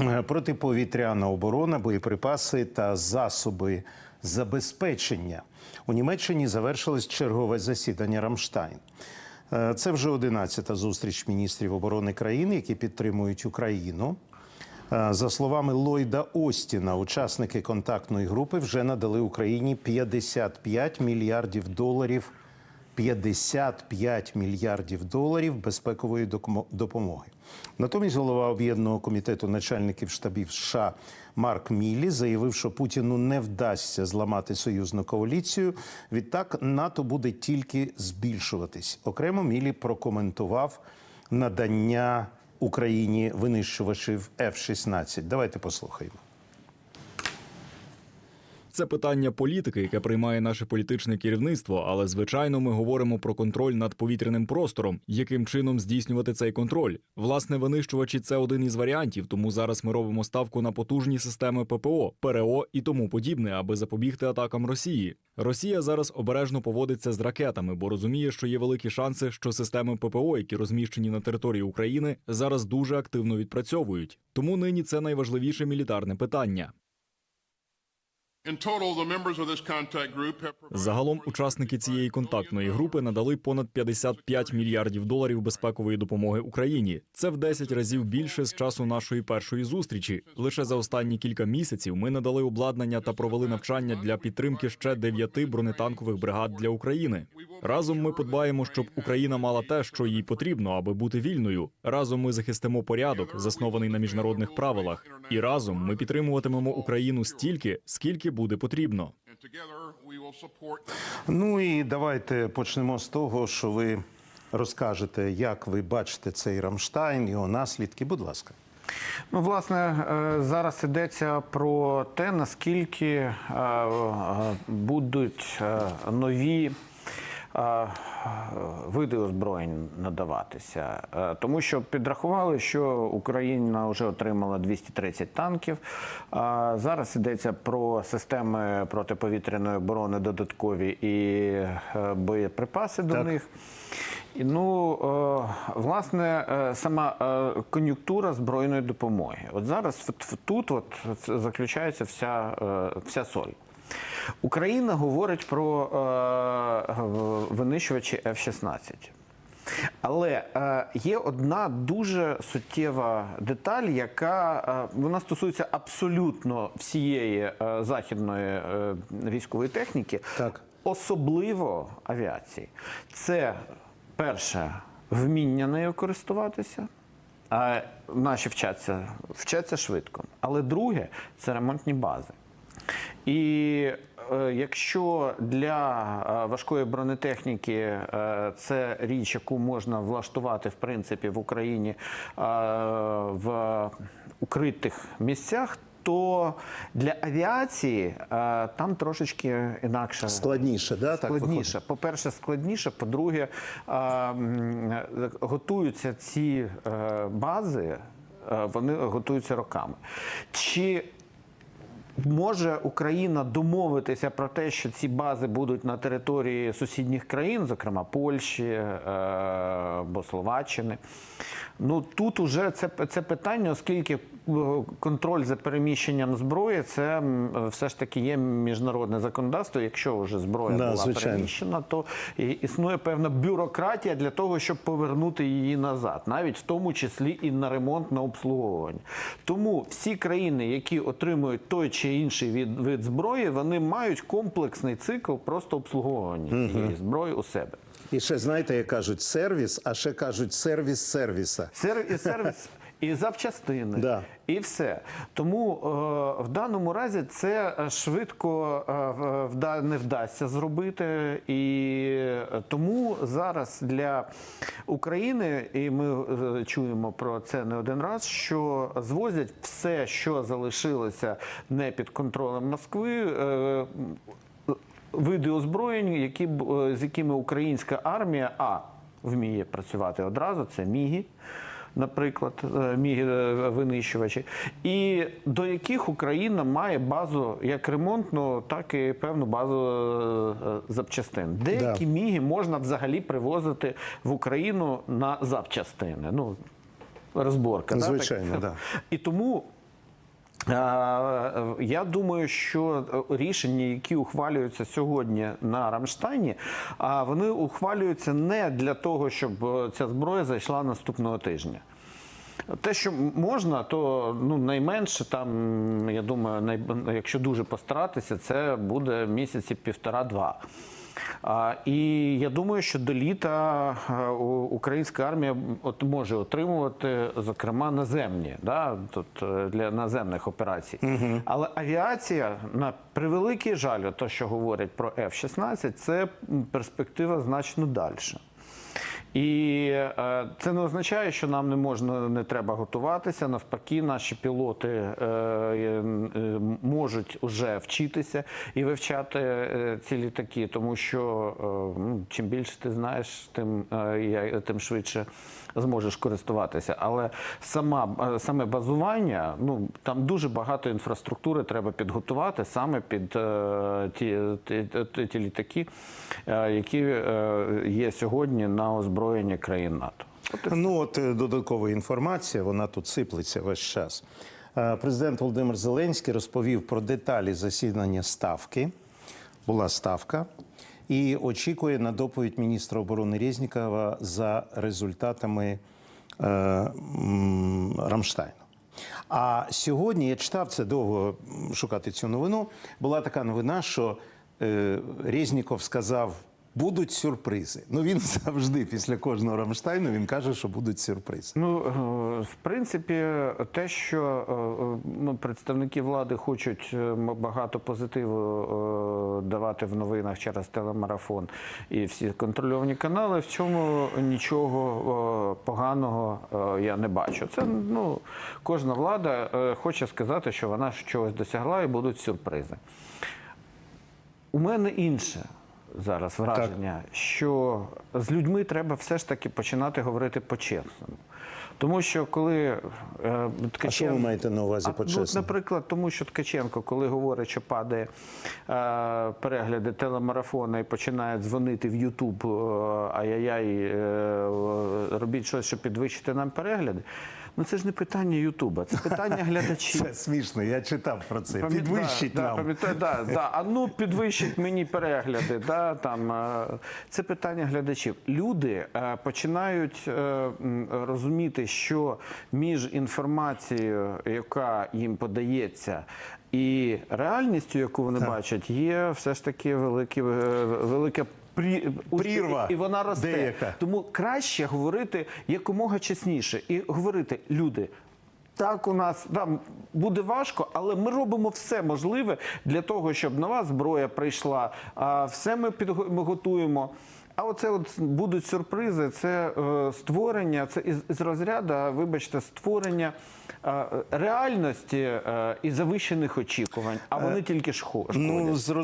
Е, Протиповітряна оборона, боєприпаси та засоби забезпечення. У Німеччині завершилось чергове засідання Рамштайн. Е, Це вже 11-та зустріч міністрів оборони країн, які підтримують Україну. Е, За словами Ллойда Остіна, учасники контактної групи вже надали Україні 55 мільярдів доларів 55 мільярдів доларів безпекової допомоги. Натомість голова об'єднаного комітету начальників штабів США Марк Мілі заявив, що Путіну не вдасться зламати союзну коаліцію. Відтак НАТО буде тільки збільшуватись. Окремо Мілі прокоментував надання Україні винищувачів F-16. Давайте послухаємо. Це питання політики, яке приймає наше політичне керівництво. Але звичайно, ми говоримо про контроль над повітряним простором, яким чином здійснювати цей контроль. Власне, винищувачі це один із варіантів. Тому зараз ми робимо ставку на потужні системи ППО, ПРО і тому подібне, аби запобігти атакам Росії. Росія зараз обережно поводиться з ракетами, бо розуміє, що є великі шанси, що системи ППО, які розміщені на території України, зараз дуже активно відпрацьовують. Тому нині це найважливіше мілітарне питання. Загалом учасники цієї контактної групи надали понад 55 мільярдів доларів безпекової допомоги Україні. Це в 10 разів більше з часу нашої першої зустрічі. Лише за останні кілька місяців ми надали обладнання та провели навчання для підтримки ще дев'яти бронетанкових бригад для України. Разом ми подбаємо, щоб Україна мала те, що їй потрібно, аби бути вільною. Разом ми захистимо порядок, заснований на міжнародних правилах. І разом ми підтримуватимемо Україну стільки, скільки буде потрібно. Ну і давайте почнемо з того, що ви розкажете, як ви бачите цей Рамштайн, його наслідки. Будь ласка. Ну, власне, е, зараз йдеться про те, наскільки е, е, будуть нові. Види озброєнь надаватися, Е, тому що підрахували, що Україна вже отримала 230 танків. Зараз йдеться про системи протиповітряної оборони додаткові і е, боєприпаси до Так. них. І, Ну, е, власне, сама кон'юнктура збройної допомоги. От зараз от, тут от заключається вся, вся соль. Україна говорить про е, винищувачі F-16. Але е, є одна дуже суттєва деталь, яка е, вона стосується абсолютно всієї е, західної е, військової техніки, Так. особливо авіації. Це перше вміння нею користуватися. А наші вчаться, вчаться швидко. Але друге це ремонтні бази. І е, якщо для е, важкої бронетехніки е, це річ, яку можна влаштувати в принципі в Україні е, в укритих місцях, то для авіації е, там трошечки інакше Складніше, да? Так складніше. По-перше, складніше. По-друге, готуються ці е, бази, е, вони готуються роками. Чи Може Україна домовитися про те, що ці бази будуть на території сусідніх країн, зокрема Польщі е, або Словаччини. Ну тут уже це, це питання, оскільки е, контроль за переміщенням зброї це все ж таки є міжнародне законодавство. Якщо вже зброя Да, була звичайно. переміщена, то існує певна бюрократія для того, щоб повернути її назад, навіть в тому числі і на ремонт на обслуговування. Тому всі країни, які отримують той чи інший від, вид зброї, вони мають комплексний цикл просто обслуговування цієї зброї у себе. І ще знаєте, як кажуть, сервіс, а ще кажуть сервіс сервіса. Сервіс сервіс, і запчастини, Да. і все. Тому е, в даному разі це е, швидко е, не вдасться зробити. І е, тому зараз для України, і ми е, чуємо про це не один раз, що звозять все, що залишилося не під контролем Москви. е, види озброєнь, які, з якими українська армія а вміє працювати одразу, це міги. Наприклад, е, міги е, винищувачі, і до яких Україна має базу як ремонтну, так і певну базу е, запчастин. Деякі міги можна взагалі привозити в Україну на запчастини. Ну, розборка. звичайно, так? Да. І тому Я думаю, що е, рішення, які ухвалюються сьогодні на Рамштайні, вони ухвалюються не для того, щоб е, ця зброя зайшла наступного тижня. Те, що можна, то ну найменше там, я думаю, якщо дуже постаратися, це буде місяці півтора-два. І я думаю, що до літа українська армія от може отримувати, зокрема, наземні, да, тут е, для наземних операцій. Але авіація, на превеликий жаль, то, що говорять про F-16, це перспектива значно далі. І е, це не означає, що нам не можна не треба готуватися. Навпаки, наші пілоти е, е, можуть вже вчитися і вивчати ці літаки, тому що ну, чим більше ти знаєш, тим, е, тим швидше зможеш користуватися. Але сама саме базування, ну там дуже багато інфраструктури треба підготувати саме під ті, ті, ті, ті літаки, які є сьогодні на озброєнні країн НАТО. Ну от е, додаткова інформація, вона тут сиплеться весь час. Е, Президент Володимир Зеленський розповів про деталі засідання ставки. Була ставка. І очікує на доповідь міністра оборони Резнікова за результатами е, Рамштайну. А сьогодні я читав це довго шукати цю новину. Була така новина, що е, Резніков сказав. Будуть сюрпризи. Ну він завжди після кожного Рамштайну він каже, що будуть сюрпризи. Ну, е, в принципі, те, що е, е, ну, представники влади хочуть багато позитиву давати в новинах через телемарафон і всі контрольовані канали, в цьому нічого поганого я не бачу. Це ну, кожна влада хоче сказати, що вона чогось досягла і будуть сюрпризи. У мене інше зараз враження, що з людьми треба все ж таки починати говорити по-чесному. Тому що коли е, А що ви маєте на увазі по-чесному? Ну, наприклад, тому що Ткаченко, коли говорить, що падає е, перегляди телемарафону і починає дзвонити в Ютуб, е, ай-яй-яй, е, робіть щось, щоб підвищити нам перегляди. Ну це ж не питання Ютуба, це питання глядачів. Це смішно, я читав про це. Підвищить да, нам. Да, пам'ятаю, да, да. А ну підвищить мені перегляди. Да, там, е, це питання глядачів. Люди е, починають е, розуміти, що між інформацією, яка їм подається, і реальністю, яку вони бачать, є все ж таки велике, велика прі- Прірва і вона росте. деяка. Тому краще говорити якомога чесніше і говорити, люди. Так, у нас там буде важко, але ми робимо все можливе для того, щоб нова зброя прийшла. А все ми підго- ми готуємо. А оце от будуть сюрпризи, це е, створення, це із, із розряду, вибачте, створення е, реальності е, і завищених очікувань. А вони тільки ж хо- шкодять. Ну,